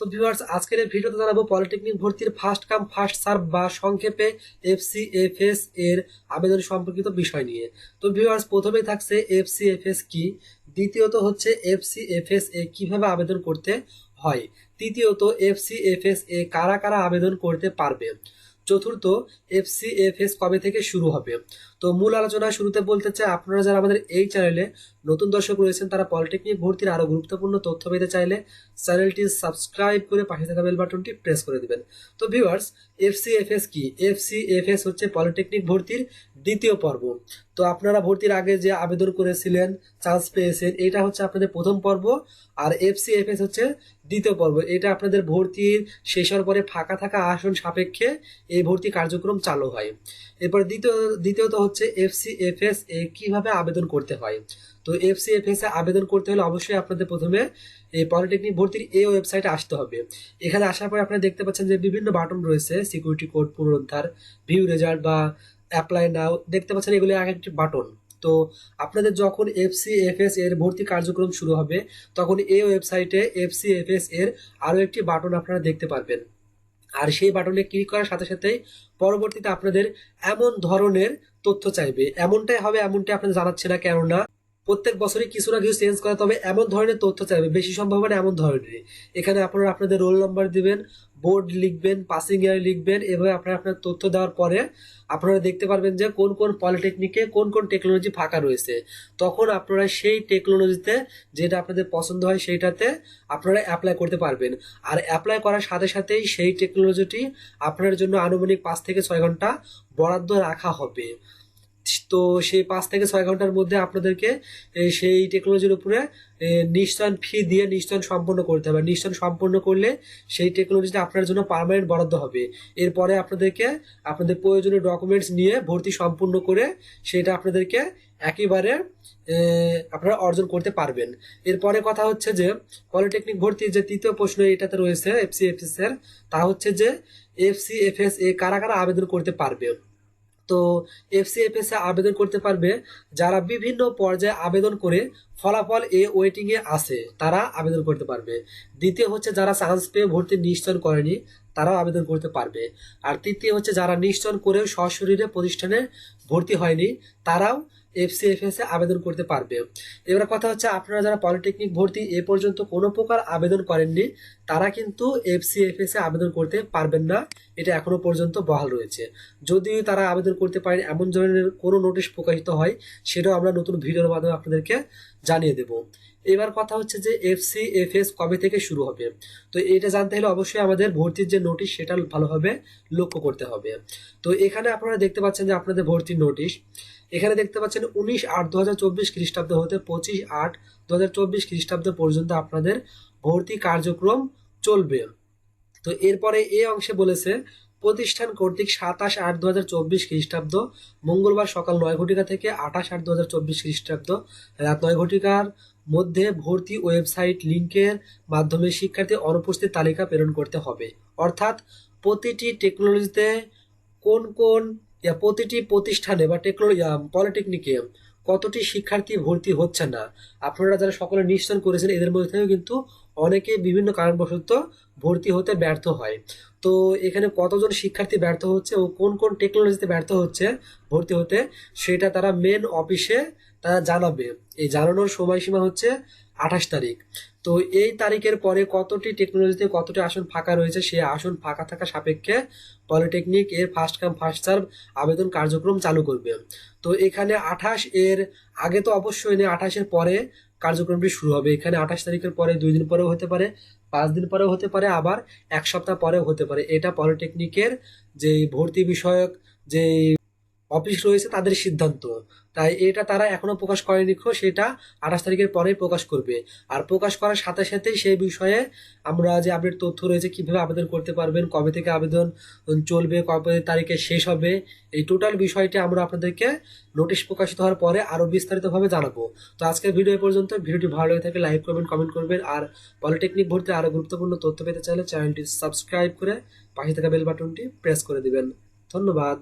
তো ভিউয়ার্স আজকের এই ভিডিওতে জানাব পলিটেকনিক ভর্তির ফার্স্ট কাম ফার্স্ট সার্ভ বা সংক্ষেপে এফসিএফএস এর আবেদন সম্পর্কিত বিষয় নিয়ে। তো ভিউয়ার্স প্রথমেই থাকছে এফসিএফএস কি? দ্বিতীয়ত হচ্ছে এফসিএফএস এ কীভাবে আবেদন করতে হয়? তৃতীয়ত এফসিএফএস এ কারা কারা আবেদন করতে পারবে? চতুর্থ এফসিএফএস কবে থেকে শুরু হবে? তো মূল আলোচনা শুরুতে বলতে চাই, আপনারা যারা আমাদের এই চ্যানেলে নতুন দর্শক রয়েছেন, তারা পলিটেকনিক ভর্তির আরও গুরুত্বপূর্ণ তথ্য পেতে চাইলে চ্যানেলটি সাবস্ক্রাইব করে পাশে থাকা বেল বাটনটি প্রেস করে দিবেন। তো ভিউয়ার্স এফসিএফএস কি? এফসিএফএস হচ্ছে পলিটেকনিক ভর্তির দ্বিতীয় পর্ব। তো আপনারা ভর্তির আগে যে আবেদন করেছিলেন চান্স পেয়েছেন, এটা হচ্ছে আপনাদের প্রথম পর্ব, আর এফসিএফএস হচ্ছে দ্বিতীয় পর্ব। এটা আপনাদের ভর্তির শেষ হওয়ার পরে ফাঁকা থাকা আসন সাপেক্ষে এই ভর্তি কার্যক্রম চালু হয়। এরপর দ্বিতীয়, দ্বিতীয়ত হচ্ছে এফসিএফএস এ কীভাবে আবেদন করতে হয়। তো এফসিএফএস এ আবেদন করতে হলে অবশ্যই আপনাদের প্রথমে এই পলিটেকনিক ভর্তির এই ওয়েবসাইটে আসতে হবে। এখানে আসার পরে আপনারা দেখতে পাচ্ছেন যে বিভিন্ন বাটন রয়েছে সিকিউরিটি কোড পুনরুদ্ধার ভিউ রেজাল্ট বা অ্যাপ্লাই নাও দেখতে পাচ্ছেন এগুলো এক একটি বাটন তো আপনাদের যখন এফসিএফএস এর ভর্তি কার্যক্রম শুরু হবে, তখন এই ওয়েবসাইটে এফসিএফএস এর আরও একটি বাটন আপনারা দেখতে পারবেন। আর সেই বাটনে ক্লিক করার সাথে সাথে পরবর্তীতে আপনাদের এমন ধরনের তথ্য চাইবে। এমনটাই হবে, এমনটাই আপনাদের জানাচ্ছে না কেননা প্রত্যেক বছরই কিছু না কিছু চেঞ্জ করে, তবে এমন ধরনের তথ্য চাইবে। বেশি সম্ভাবনা এমন ধরনের। এখানে আপনারা আপনাদের রোল নাম্বার দিবেন বোর্ড লিখবেন পাসিং ইয়ার লিখবেন, এভাবে আপনারা আপনার তথ্য দেওয়ার পরে আপনারা দেখতে পারবেন যে কোন কোন পলিটেকনিকে কোন কোন টেকনোলজি ফাঁকা রয়েছে। তখন আপনারা সেই টেকনোলজিতে যেটা আপনাদের পছন্দ হয় সেইটাতে আপনারা অ্যাপ্লাই করতে পারবেন। আর অ্যাপ্লাই করার সাথে সাথেই সেই টেকনোলজিটি আপনার জন্য আনুমানিক পাঁচ থেকে ছয় ঘণ্টা বরাদ্দ রাখা হবে। তো সেই পাঁচ থেকে ছয় ঘণ্টার মধ্যে আপনাদেরকে সেই টেকনোলজির উপরে নিশ্চয়ন ফি দিয়ে নিশ্চয়ন সম্পন্ন করতে হবে। নিশ্চয়ন সম্পন্ন করলে সেই টেকনোলজিটা আপনার জন্য পার্মানেন্ট বরাদ্দ হবে। এরপরে আপনাদেরকে, আপনাদের প্রয়োজনীয় ডকুমেন্টস নিয়ে ভর্তি সম্পূর্ণ করে সেটা আপনাদেরকে একেবারে আপনারা অর্জন করতে পারবেন। এরপরে কথা হচ্ছে যে পলিটেকনিক ভর্তির যে তৃতীয় প্রশ্ন এটাতে রয়েছে এফসিএফএস এর তা হচ্ছে যে এফসিএফএস এ কারা কারা আবেদন করতে পারবে? তো এফসিএফএস এ আবেদন করতে পারবে যারা বিভিন্ন পর্যায়ে আবেদন করে ফলাফল এ ওয়েটিং এ আছে, তারা আবেদন করতে পারবে। দ্বিতীয় হচ্ছে যারা চান্স পেয়ে ভর্তি নিশ্চয়ন করেনি, তারাও আবেদন করতে পারবে। আর তৃতীয় হচ্ছে যারা নিশ্চয়ন করেও সশরীরে প্রতিষ্ঠানে ভর্তি হয়নি, তারাও এফসিএফএস এ আবেদন করতে পারবে। এবার কথা হচ্ছে আপনারা যারা পলিটেকনিক ভর্তি এ পর্যন্ত কোনো প্রকার আবেদন করেননি, তারা কিন্তু এফসিএফএস এ আবেদন করতে পারবেন না। এটা এখনও পর্যন্ত বহাল রয়েছে। যদি তারা আবেদন করতে পারেন, এমন ধরনের কোনো নোটিশ প্রকাশিত হয়, সেটাও আমরা নতুন ভিডিওর মাধ্যমে আপনাদেরকে জানিয়ে দেব। এবার কথা হচ্ছে যে এফসিএফএস কবে থেকে শুরু হবে? তো এটা জানতে হলে অবশ্যই আমাদের ভর্তির যে নোটিশ, সেটা ভালোভাবে লক্ষ্য করতে হবে। তো এখানে আপনারা দেখতে পাচ্ছেন যে আপনাদের ভর্তির নোটিশ। এখানে দেখতে পাচ্ছেন উনিশ আট দু হাজার চব্বিশ খ্রিস্টাব্দ হতে পঁচিশ আট দু হাজার চব্বিশ খ্রিস্টাব্দ পর্যন্ত আপনাদের ভর্তি কার্যক্রম চলবে। তো এরপরে এই অংশে বলেছে, প্রতিষ্ঠান কর্তৃক সাতাশ আট দু হাজার চব্বিশ খ্রিস্টাব্দ, মঙ্গলবার সকাল নয় ঘটিকা থেকে আঠাশ আট দু হাজার চব্বিশ খ্রিস্টাব্দ, রাত নয় ঘটিকার মধ্যে ভর্তি ওয়েবসাইট লিঙ্কের মাধ্যমে শিক্ষার্থী অনুপস্থিত তালিকা প্রেরণ করতে হবে। অর্থাৎ প্রতিটি টেকনোলজিতে কোন কোন প্রতিটি প্রতিষ্ঠানে বা টেকনোলজি পলিটেকনিকে কতটি শিক্ষার্থী ভর্তি হচ্ছে না, আপনারা যারা সকলে নিশ্চয় করেছেন, এদের মধ্যে কিন্তু অনেকে বিভিন্ন কারণবশত ভর্তি হতে ব্যর্থ হয়। তো এখানে কতজন শিক্ষার্থী ব্যর্থ হচ্ছে ও কোন কোন টেকনোলজিতে ব্যর্থ হচ্ছে ভর্তি হতে, সেটা তারা মেন অফিসে তারা জানাবে। এই জানানোর সময়সীমা হচ্ছে আঠাশ তারিখ। তো এই তারিখের পরে কতটি টেকনোলজিতে কতটি আসন ফাঁকা রয়েছে, সেই আসন ফাঁকা থাকা সাপেক্ষে পলিটেকনিক এর ফার্স্ট কাম ফার্স্ট সার্ভ আবেদন কার্যক্রম চালু করবে। তো এখানে আঠাশ এর আগে তো অবশ্যই নেই আঠাশের পরে কার্যক্রমটি শুরু হবে। এখানে আঠাশ তারিখের পরে, দুই দিন পরেও হতে পারে। পাঁচ দিন পরেও হতে পারে, আবার এক সপ্তাহ পরেও হতে পারে। এটা পলিটেকনিকের যে ভর্তি বিষয়ক যে অফিস রয়েছে তাদের সিদ্ধান্ত। তাই এটা তারা এখনও প্রকাশ করেনি সেটা আঠাশ তারিখের পরেই প্রকাশ করবে। আর প্রকাশ করার সাথে সাথে সেই বিষয়ে আমরা যে আপডেট তথ্য রয়েছে, কীভাবে আবেদন করতে পারবেন, কবে থেকে আবেদন চলবে, কবে তারিখে শেষ হবে, এই টোটাল বিষয়টি আমরা আপনাদেরকে নোটিশ প্রকাশিত হওয়ার পরে আরও বিস্তারিতভাবে জানাব। তো আজকের ভিডিও পর্যন্ত, ভিডিওটি ভালো লেগে থাকলে লাইক করবেন কমেন্ট করবেন, আর পলিটেকনিক ভর্তি আরও গুরুত্বপূর্ণ তথ্য পেতে চাইলে চ্যানেলটি সাবস্ক্রাইব করে পাশে থাকা বেল বাটনটি প্রেস করে দিবেন। ধন্যবাদ।